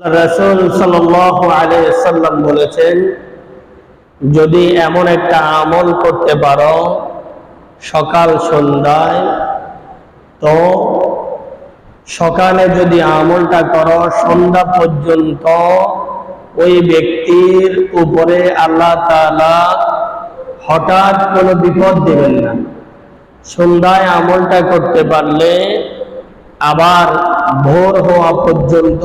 রসুল সাল্লাম বলেছেন, যদি এমন একটা আমল করতে পারো সকাল সন্ধ্যায়, তো সকালে যদি আমলটা করো সন্ধ্যা পর্যন্ত ওই ব্যক্তির উপরে আল্লাহ তাআলা হঠাৎ কোনো বিপদ দেবেন না। সন্ধ্যায় আমলটা করতে পারলে আবার ভোর হওয়া পর্যন্ত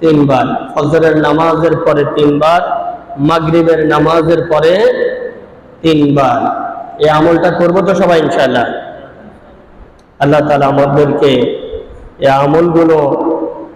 তিনবার। ফজরের নামাজের পরে তিনবার, মাগরিবের নামাজের পরে তিনবার। এই আমলটা করব তো সবাই ইনশাল্লাহ আল্লাহ তালা আমাদেরকে এই আমলগুলো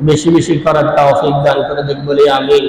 বেশি বেশি করার তৌফিক দান করে দেখবলি আমিন।